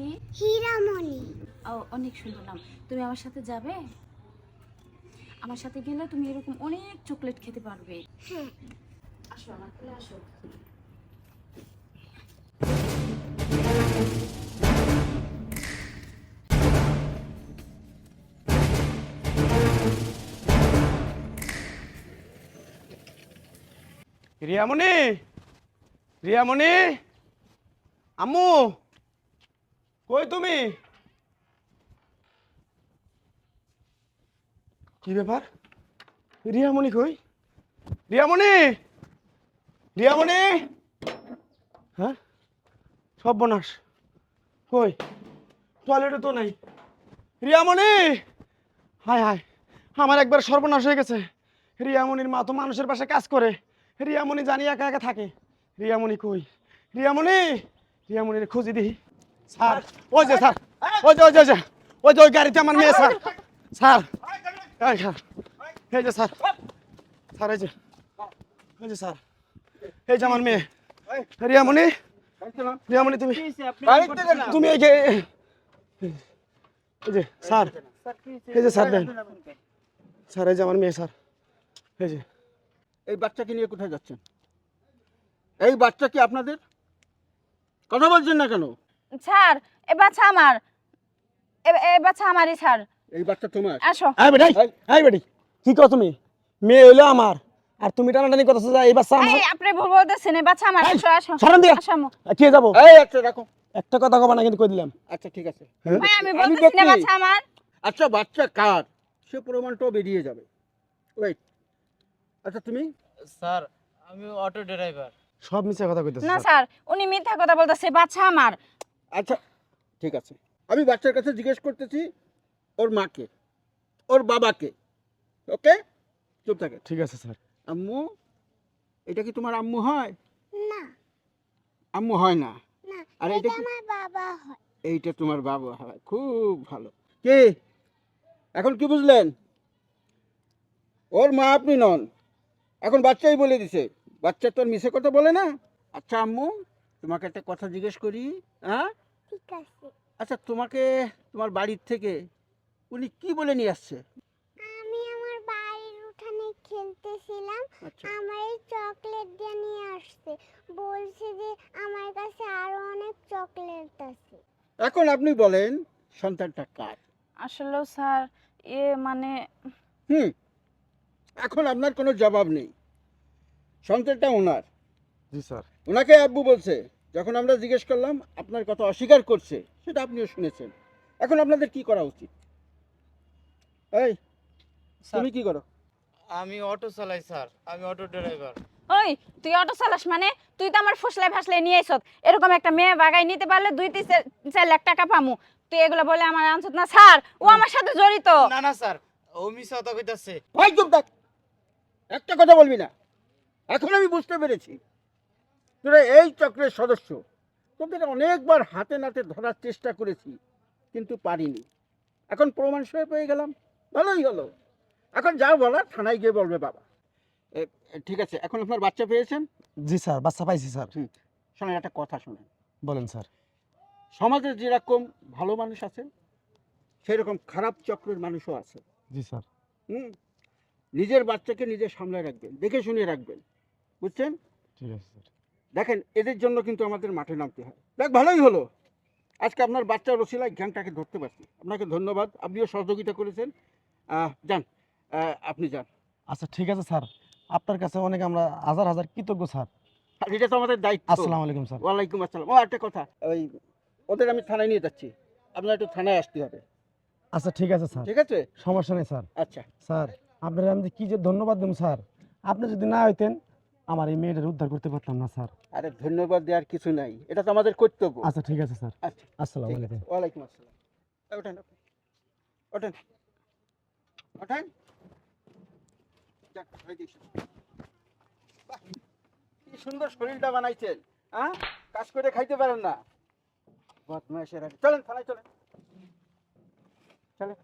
কি? হীরামণি। ও অনেক সুন্দর নাম। তুমি আমার সাথে যাবে? আমার সাথে গেলে তুমি এরকম অনেক চকলেট খেতে পারবে। হ্যাঁ। আসো আমার কোলে আসো। রিয়ামণি? রিয়ামণি? আম্মু? কই তুমি? কি ব্যাপার? রিয়ামণি কই? রিয়ামণি? রিয়ামণি? হ্যাঁ? সর্বনাশ কই? টয়লেটে তো নাই। রিয়ামণি? হায় হায়, আমার একবার সর্বনাশ হয়ে গেছে। রিয়ামণির মা তো মানুষের পাশে কাজ করে। রিয়ামণি জানি একা একা থাকে। রিয়ামণি কই? রিয়ামণি? রিয়ামণির খুঁজি দিই স্যার, ওই যে স্যার, ওই যে ওই যে ওই যে, ওই গাড়িতে আমার মেয়ে, স্যার স্যার, এই যে, স্যার স্যার, এই যে এই যে, স্যার, এই যে আমার মেয়ে, রিয়ামণি রিয়ামণি, তুমি তুমি এই যে এই যে, স্যার, এই যে, স্যার, দেন, স্যার, এই যে আমার মেয়ে, স্যার, এই যে। এই বাচ্চাকে নিয়ে কোথায় যাচ্ছেন? এই বাচ্চা কি আপনাদের? কথা বলছেন না কেন? স্যার এ বাচ্চা আমার। এ- বাচ্চা আমারই স্যার। এই বাচ্চা তোমার? আসো। এই বেটাই এই বেটি। কি কর তুমি? মেয়ে হইল আমার। আর তুমি টানাটানি করতেছো যে এই বাচ্চা আমার। এই আপনি ভুল বলতেছেন এই বাচ্চা আমার। আসো আসো। সরান দিয়া। আসো। কে যাব? এই আচ্ছা রাখো। একটা কথা কবা না কিন্তু কই দিলাম। আচ্ছা ঠিক আছে। ভাই আমি বলতেছি না বাচ্চা আমার। আচ্ছা বাচ্চা কার? সে প্রমাণটাও বেরিয়ে যাবে। ওয়েট আচ্ছা তুমি? স্যার আমি অটো ড্রাইভার। সব মিছে কথা কইতেছো না স্যার। স্যার উনি মিথ্যা কথা বলতেছে বাচ্চা আমার। আচ্ছা ঠিক আছে। আমি বাচ্চার কাছে জিজ্ঞেস করতেছি ওর মাকে ওর বাবাকে ওকে? চুপ থাকে। ঠিক আছে স্যার। আম্মু এটা কি তোমার আম্মু হয়? না। আম্মু হয় না? আর এটা আমার বাবা হয়। এইটা তোমার বাবা হয়। খুব ভালো। কে? এখন কি বুঝলেন? ওর মা আপনি নন। এখন বাচ্চাই বলে দিছে। বাচ্চা তো আর মিশে কথা বলে না। আচ্ছা আম্মু তোমাকে একটা কথা জিজ্ঞেস করি হ্যাঁ? ঠিক আছে। আচ্ছা তোমাকে তোমার বাড়ির থেকে উনি কি বলে নিয়ে আসছে? আমি আমার বাড়ির উঠানে খেলতেছিলাম আচ্ছা। আমার এই চকলেট দিয়ে নিয়ে আসছে। বলছে যে আমার কাছে আরও অনেক চকলেট আছে। এখন আপনি বলেন সন্তানটা কার? আসলে স্যার এ মানে হুম এখন আপনার কোনো জবাব নেই। সন্তানটা ওনার। জি স্যার। ওনাকে আব্বু বলছে যখন আমরা জিজ্ঞেস করলাম আপনার কথা অস্বীকার করছে। সেটা আপনিও শুনেছেন। এখন আপনাদের কি করা উচিত? এই তুমি কি করো? আমি অটো চালাই স্যার। আমি অটো ড্রাইভার। ওই তুই অটো চালাস মানে? তুই তো আমার ফুসলাই ফাসলাই নিয়ে আইছত এরকম একটা মেয়ে বাগাই নিতে পারলে দুই তিন চার- চার লাখ টাকা পামু। তুই এগুলো বলে আমার আনছত না স্যার? ও আমার সাথে জড়িত। না না স্যার। ও মিস কথা কইতাছে। ভাই চুপ থাক। একটা কথা বলবি না। এখন আমি বুঝতে পেরেছি। তোরা এই চক্রের সদস্য। তোদের অনেকবার হাতে নাতে ধরার চেষ্টা করেছি কিন্তু পারিনি। এখন প্রমাণ সয়ে পেয়ে গেলাম। ভালোই হলো। এখন যা বলার থানায় গিয়ে বলবে বাবা। ঠিক আছে এখন আপনার বাচ্চা পেয়েছেন? জি স্যার বাচ্চা পাইছি স্যার। শোনেন একটা কথা শোনেন। বলেন স্যার। সমাজে যেরকম ভালো মানুষ আছে সেরকম খারাপ চক্রের মানুষও আছে। জি স্যার। হুম নিজের বাচ্চাকে নিজে সামলায় রাখবেন দেখে শুনে রাখবেন। বুঝছেন? ঠিক আছে স্যার। দেখেন এদের জন্য কিন্তু আমাদের মাঠে নামতে হয়। দেখ ভালোই হলো। আজকে আপনার বাচ্চার রসিলায় জ্ঞানটাকে ধরতে পারছি। আপনাকে ধন্যবাদ। আপনিও সহযোগিতা করেছেন। যান আপনি যান। আচ্ছা ঠিক আছে স্যার। আপনার কাছে অনেক আমরা হাজার হাজার কৃতজ্ঞ স্যার। এটা তো আমাদের দায়িত্ব। আসসালামু আলাইকুম স্যার। ওয়ালাইকুম আসসালাম। ও একটা কথা। ওই ওদের আমি থানায় নিয়ে যাচ্ছি। আপনার একটু থানায় আসতে হবে। আচ্ছা ঠিক আছে স্যার। ঠিক আছে? সমস্যা নেই স্যার। আচ্ছা। স্যার আপনার আমি কি যে ধন্যবাদ দেব স্যার। আপনি যদি না হইতেন আমার এই মেয়েটার উদ্ধার করতে পারতাম না স্যার। আরে ধন্যবাদ দেওয়ার কিছু নাই। এটা তো আমাদের কর্তব্য। আচ্ছা ঠিক আছে স্যার। আচ্ছা আসসালামু। আলাইকুম। ওয়ালাইকুম আসসালাম। ওঠেন ওঠেন। ওঠেন। কি সুন্দর শরীরটা বানাইছেন হ্যাঁ কাজ করে খাইতে পারেন না। বদমাইশের চলেন থানায় চলেন। চলেন।